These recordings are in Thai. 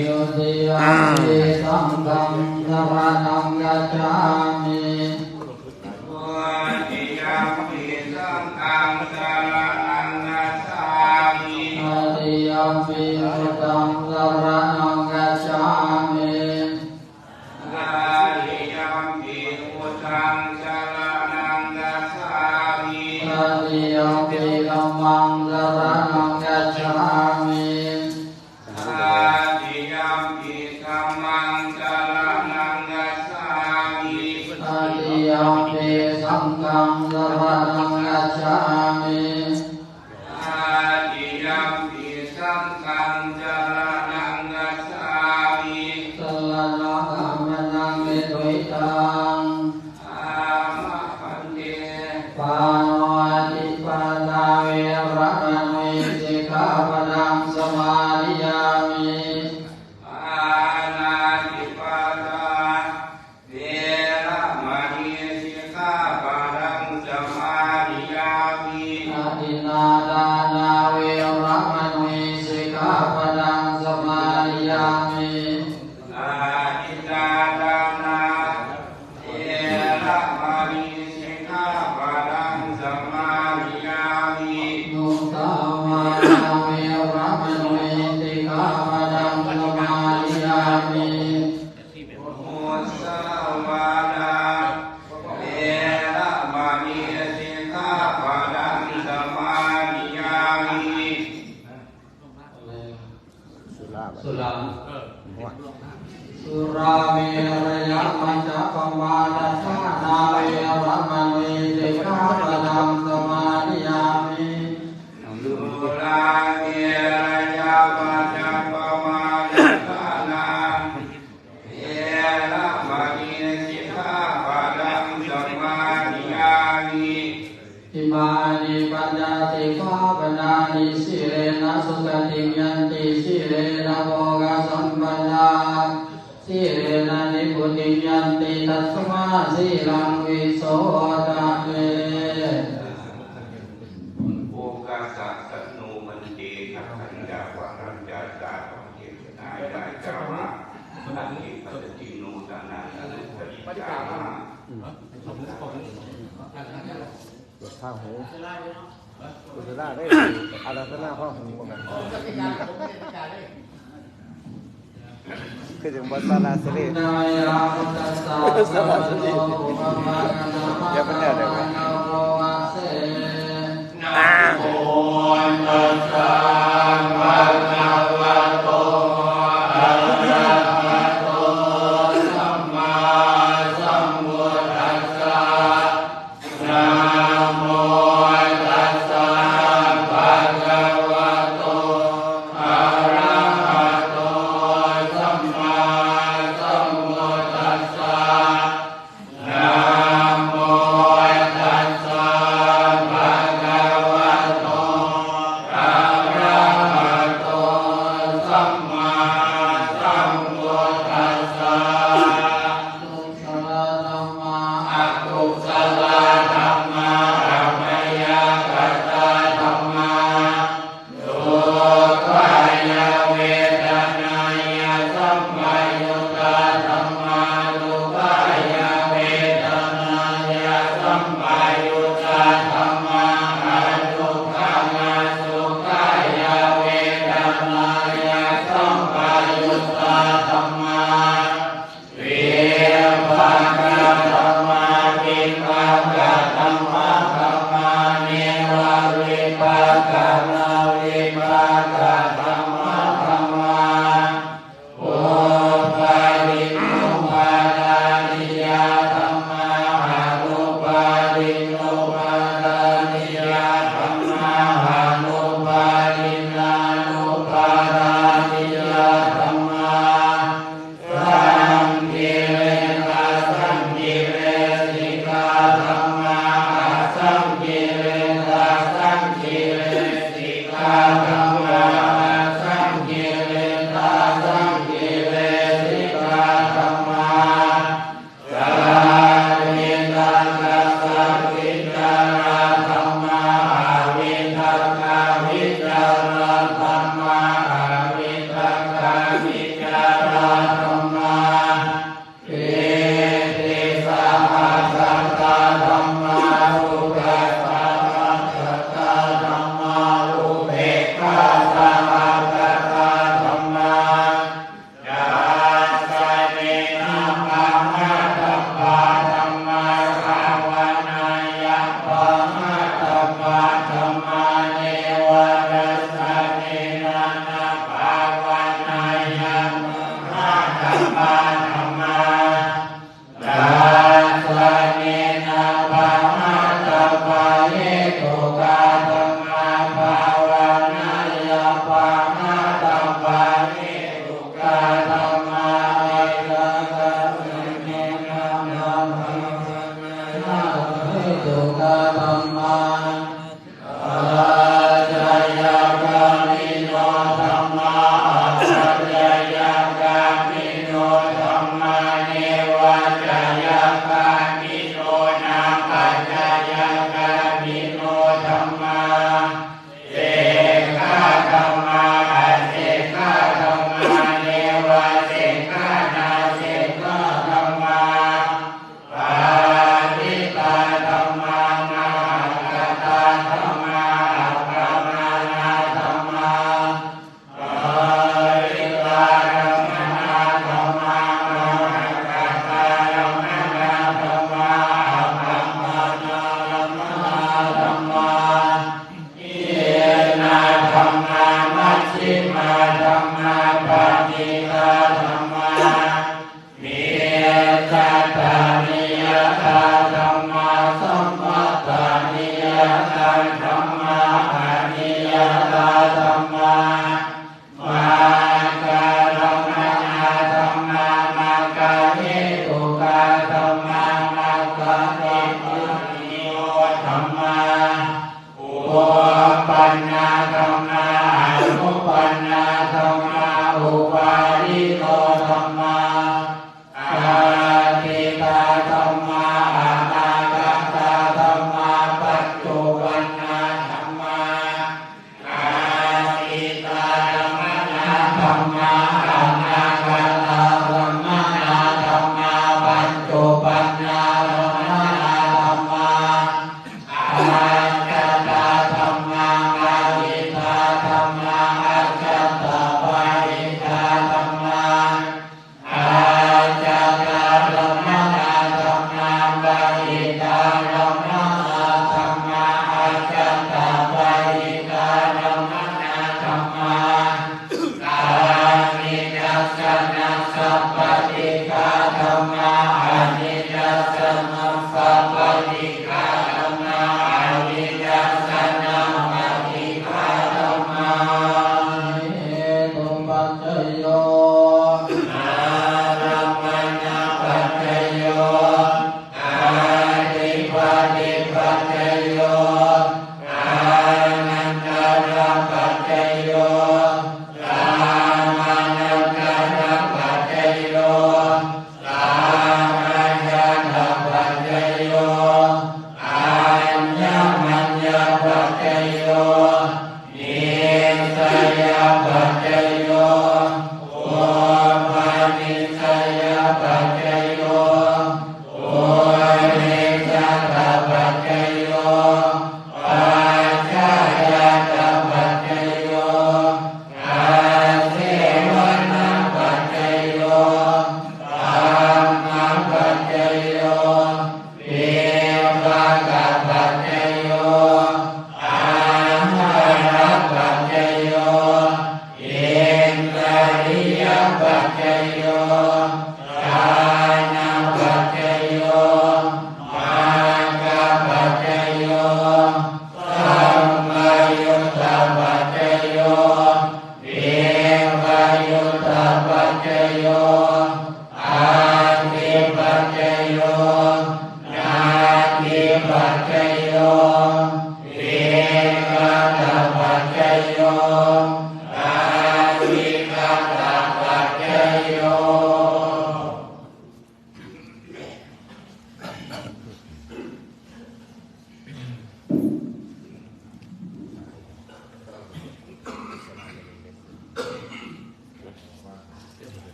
ยุติวังเจสังฆังนวานังยะจา Bismillahirrahmanirrahim. ทัสมาสีลังวิโสตะเมโอกาสะสันโมันเตขันยาวารัญญาตาของเจตนายได้กาวะนันเอกปัจิโนตานาอนุปิจามาข้าวหูเวลได้อาราธนาข้าวหูกัน kejeng buat salah sendiri. Iya, salah ya benar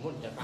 ผมมุ่นจะไป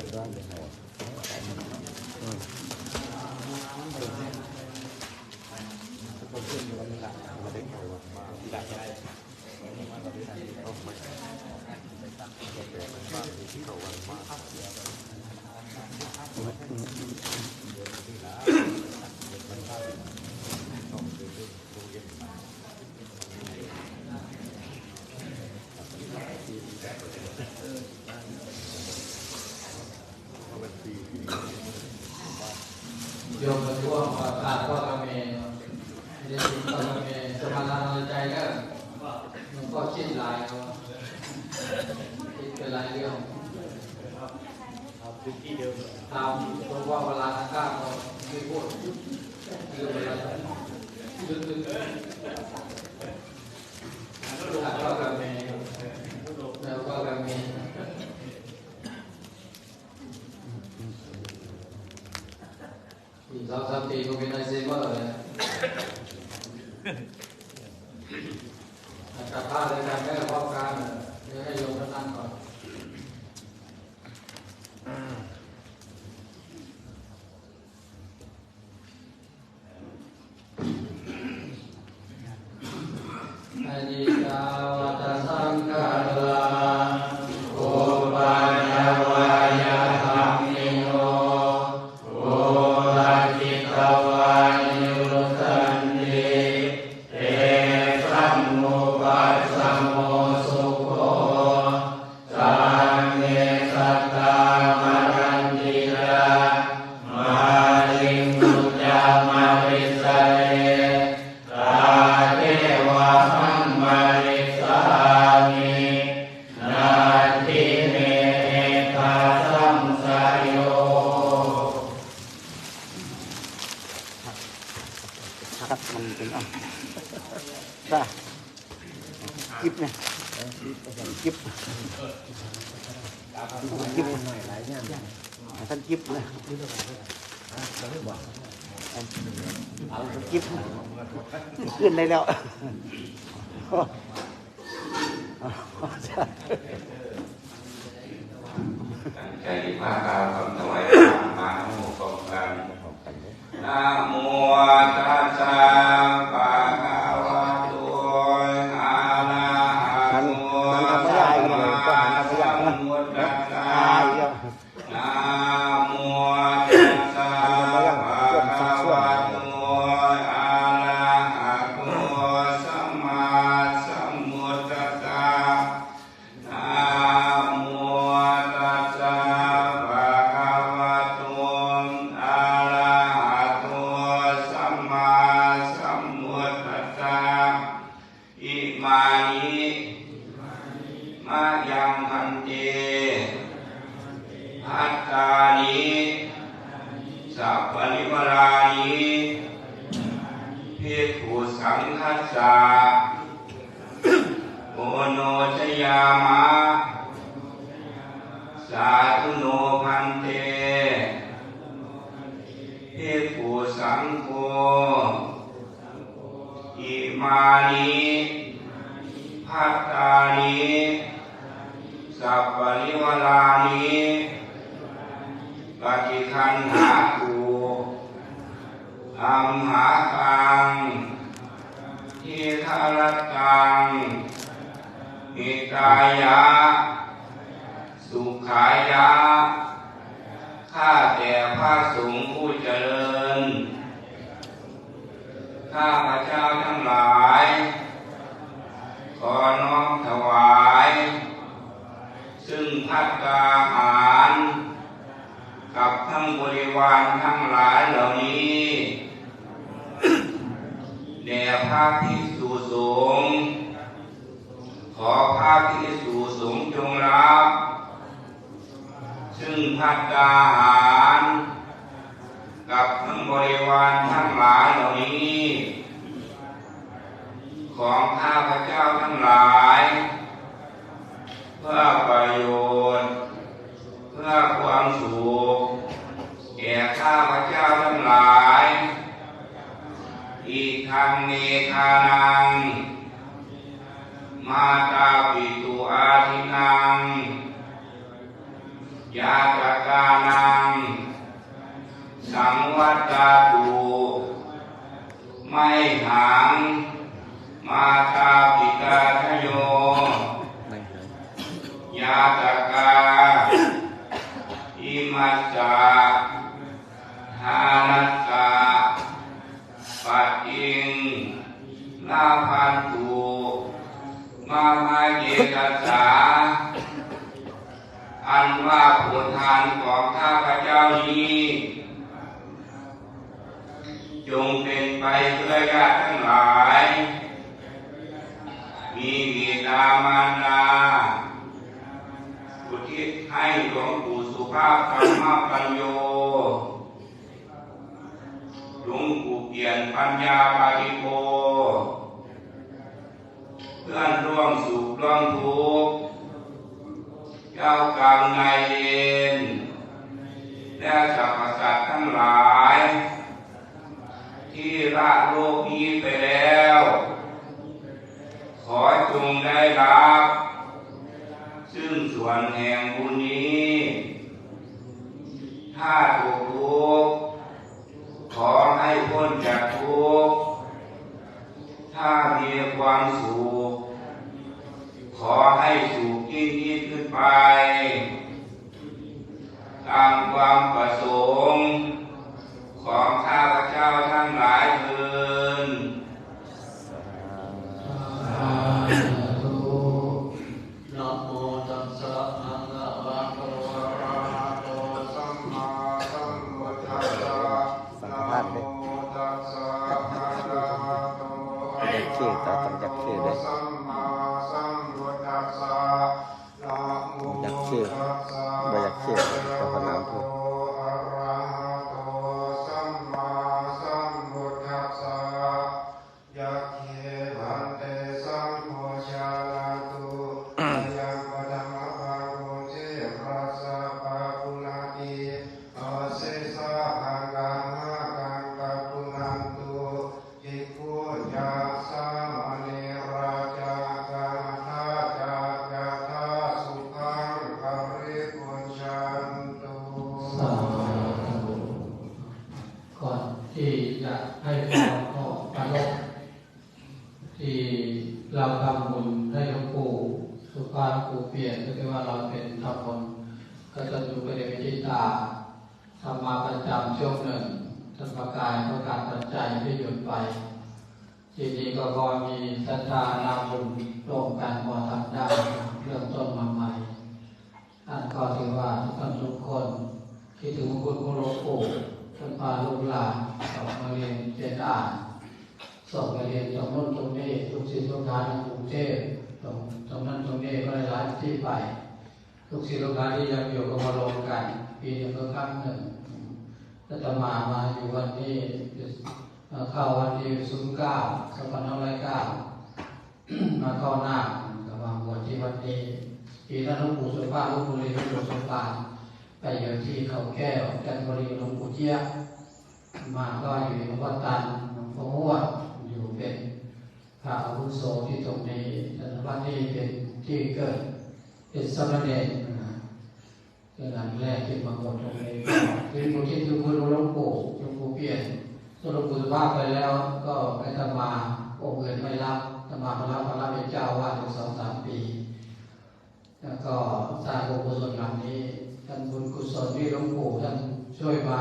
Danke. เอาพื้นที่เดิมตามตัวว่าเวลาข้างๆเราไม่พูดเรื่องอะไรลึกๆแล้ว ม นิพัตตานิสัพปริวารานิปฏิคันหาตูอัมหากังทิทารตังหิตายะ สุขายะ ข้าแต่พระสงฆ์ผู้เจริญ ข้าพระเจ้าทั้งหลาย ขอน้อมถวาย ซึ่งพัตตาหาร กับทั้งบริวารทั้งหลายเหล่านี้แด่พระภิกษุสงฆ์ขอพระภิกษุสงฆ์จงรับ ซึ่งพัตตาหาร กับทั้งบริวารทั้งหลายเหล่านี้ ของข้าพเจ้าทั้งหลาย เพื่อประโยชน์ เพื่อความสุขแก่ข้าพเจ้าทั้งหลาย อีกทางเมคานัง มาตาปิตุอาทินังยาตกานัง สังวัตตาตุไม่หัง มาตาปิตาทโยไม่หายาตกาอิมัสสะทานัสสะปัจจิงลาพันตุมาภาเยกัสสาอันว่าผลทานของข้าพเจ้านี้จงเป็นไปเพื่อญาติทั้งหลาย มีบิดามารดาอุทิศให้หลวงปู่สุภาพธรรมปัญโยหลวงปู่เปลี่ยนปัญญาปาริโกเพื่อนร่วมสุขร่วมทุกข์เจ้ากรรมนายเวรและสรรพสัตว์ทั้งหลาย ที่ละโลกนี้ไปแล้ว ขอจงได้รับ ซึ่งส่วนแห่งบุญนี้ ถ้าถูกทุกข์ขอให้พ้นจากทุกข์ถ้ามีความสุขขอให้สุขยิ่งยิ่งขึ้นไป ตามความประสงค์ ตรงตรงนั้นตรงนี้ก็ได้หลายที่ไปทุกสิ่งทุกอย่างที่ยังอยู่ก็มาลงกันปีหนึ่งก็ครั้งหนึ่งถ้าจะมามาอยู่วันนี้เอ่เข้าวันที่ศูนย์เก้าสองพันห้าร้อยเก้ามาเข้าหน้ากับมาบวชที่วันนี้ปีนั้นหลวงปู่สุภาพหลวงปู่เรียนหลวงปู่สุภาพไปอยู่ที่เขาแก้วจันทบุรีหลวงปู่เจี๊ยบมาก็อยู่หลวงพ่อตันหลวงพ่อห้วน พระอาวุโสที่ตรงนี้แต่วันนี้เป็นที่เกิดเป็นสมณเณรนะเป็นอันแรกที่มาบวชตรงนี้ก็เป็นบุตรที่คือคุณหลวงปู่หลวงปู่เปลี่ยนส่วหลวงปู่สุภาไปแล้วก็ไปทำมาองค์อื่นไม่รับทำมาพระรับพระรับเป็นเจ้าว่าถึงสองสามปี แล้วก็สร้างบุญกุศลหลังนี้ท่านบุญกุศลที่หลวงปู่ท่านช่วยมา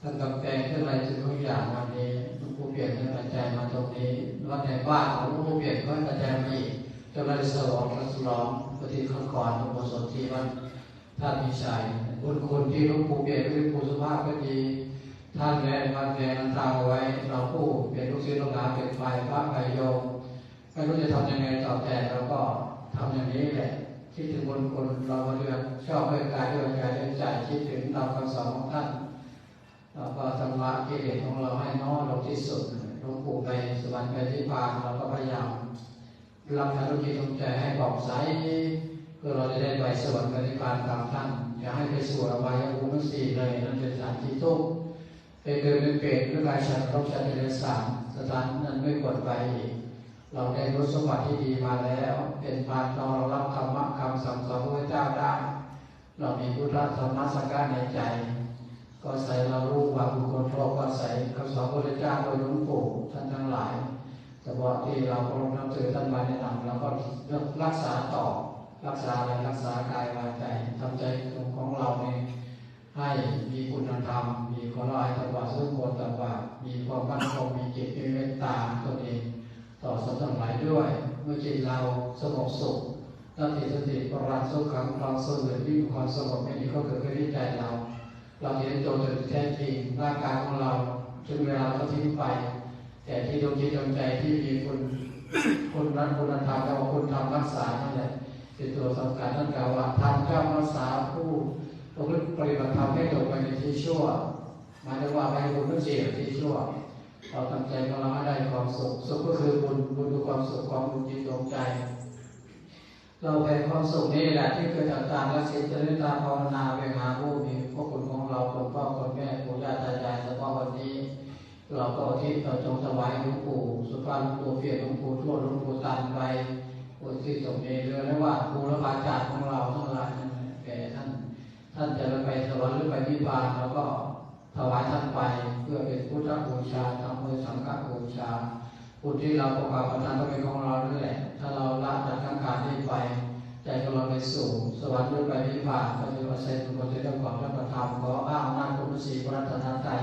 ท่านกำแพงท่านอะไรทุกอย่างวันนี้ ตรงนี้วัดในบ้านของหลวงปู่เปลี่ยนก็กระจายมาอีกจนเราได้สลองและสลองปฏิขันก่อนหลวงปู่สนที่วัดท่านมีชัยบุญคุณที่หลวงปู่เปลี่ยนหรือปู่สุภาพก็ดีท่านแรงวันแรงตามเอาไว้เราผู้เปลี่ยนลูกศิษย์ลูกหลานเป็นไฟพระไฟโยมไม่รู้จะทำยังไงตอบแทนเราก็ทำอย่างนี้แหละคิดถึงบุญคุณเราเรือนชอบด้วยกายด้วยใจด้วยใจคิดถึงเราคำสอนของท่านเราก็ทำละกิเลสของเราให้น้อยลงที่สุด หลวงปู่ไปสวรรค์ไปที่พานเราก็พยายามรับภารกิจของใจให้ผ่องใสเพื่อเราจะได้ไปสวรรค์ไปที่พานตามท่านอย่าให้ไปสู่อบายภูมิสี่เลยนั่นเป็นสถานที่ทุกข์เป็นเดินเป็นเปรตเป็นกายฉันรบชันเดรัจฉานสถานนั้นไม่ควรไปอีกเราได้รู้สมบัติที่ดีมาแล้ว เป็นพานเรารับธรรมะคำสั่งสอนพระเจ้าได้ เรามีพุทธธรรมะสังกัดในใจ ก็ใส่เรารู้ว่าบุคคลพระก็ใส่คำสอนพระเจ้าโดยหลวงปู่ท่านทั้งหลายแต่ว่าที่เราเคารพนับถือท่านมาแนะนำเราก็รักษาต่อรักษาอะไรรักษากายวาใจทำใจของเราเองให้มีคุณธรรม มีความลอายตบาปซึ่งควรต่อบามีความมั่นคงมีจิตมีเมตตาตนเองต่อสัตว์ทั้งหลายด้วย เมื่อจิตเราสงบสุขตั้งจิตสติปราณสุขขังความสงบที่มีความสงบไม่ดีก็เกิดขึ้นที่ใจเรา เราเห็นตัวตนแท้จริงร่างกายของเราถึงเวลาก็ทิ้งไป แต่ที่ดวงจิตดวงใจที่มีคุณคุณนั้นคุณธรรมแล้วาคุณธรรมรักษานั่นแหละเป็นตัวสำคัญนั่นกล่าวว่าทำย่อมรักษาผู้ประพฤติปฏิบัติธรรมให้ตกไปในที่ชั่วหมายถึงว่าไม่ให้บุญไม่เสียที่ชั่วเราตั้งใจของเราให้ได้ความสุขสุขก็คือบุญบุญคือความสุขความบุญจิตดวงใจ เราแผ่ความสุขนี้แหละที่เกิดจากการละสิจริตาภาวนาไปหาผู้มีพระคุณของเราคุณพ่อคุณแม่ปู่ย่าตายายเฉพาะวันนี้ เราก็ที่เราจงถวายหลวงปู่ สุภาพหลวงปู่เพียรหลวงปู่ทวดหลวงปู่ตันไปอุที่สมเด็จเรือและว่าครูและอาจารย์ของเราทั้งหลายแก่ท่าน ท่านจะไปสวรรค์หรือไปนิพพานเราก็ถวายท่านไปเพื่อเป็นพุทธบูชาธรรมสังฆบูชา บุญที่เราประกอบประทานก็เป็นของเราด้วยแหละถ้าเราละจากทั้งการนี้ไป ใจของเราไปสู่สวรรค์หรือไปนิพพานก็จะมาเซ็นบุญที่เราของพระประธรรมขออ้างนาจคุณสีพระรัตนตรัย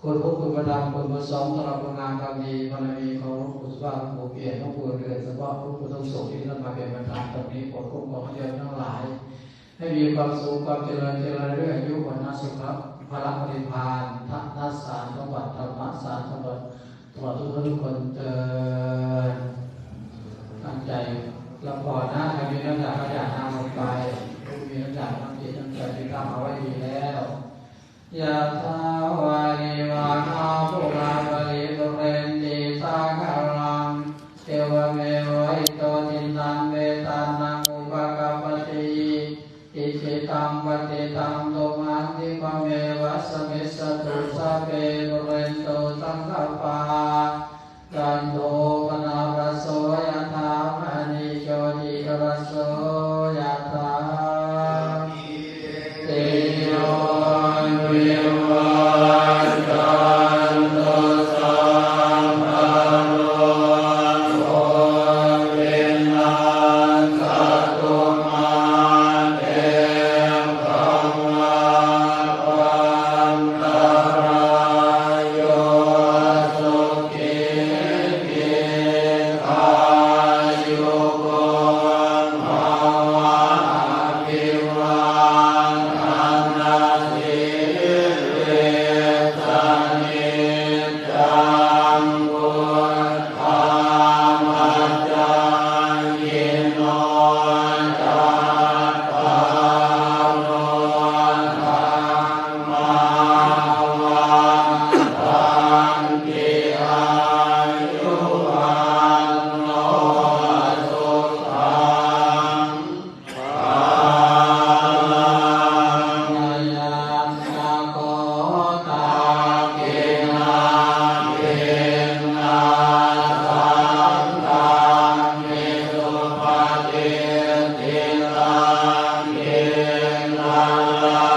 คุณพระคุณประธรรมคุณประสงค์สำหรับงานความดีบารมีของหลวงปู่สว่างหลวงปู่เปลี่ยนหลวงปู่เรือนเฉพาะหลวงปู่ทรงสุขที่ท่านมาเป็นประธานตรงนี้โปรดคุ้มครองโยมทั้งหลาย ให้มีความสุขความเจริญเจริญเรื่อยอายุวันนัสุขครับพระปริพานทัศนสารสมบัติธรรมสารสมบัติ ตลอดทุกทุกคนเจริ la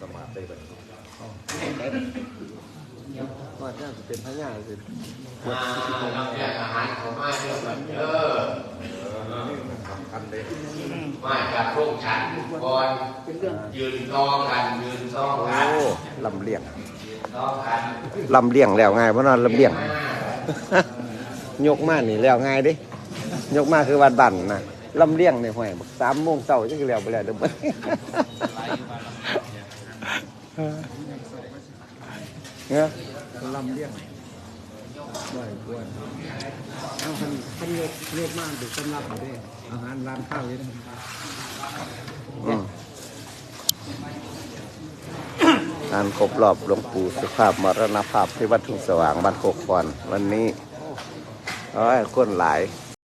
สมาธิไปว่าน่าจะเป็นพญาสิมาเราแจกอาหารของมาเยอะแบบเยอะสำคัญเลยมาจากโรงฉันก่อนยืนต่อกันยืนต่อโอ้กันลำเลียงยืนต่อกันลำเลียงแล้วง่ายเพราะนั่นลำเลียงยกมานี่แล้วง่ายเดิยกมาคือวัดบันนะลำเลียงในห้วยบักสามโมงเช้าจังแล้วไปแล้วเด้อบ่ เนี่ยลำเลียงบ่อยควรเอาคันคันยกยกมาดูสำรับเอาเด้อาหารร้านข้าวอยู่นะอืมงานครบรอบหลวงปู่สุภาพมรณภาพที่วัดทุ่งสว่างบ้านโคกคอนวันนี้โอ้ยคนหลายเ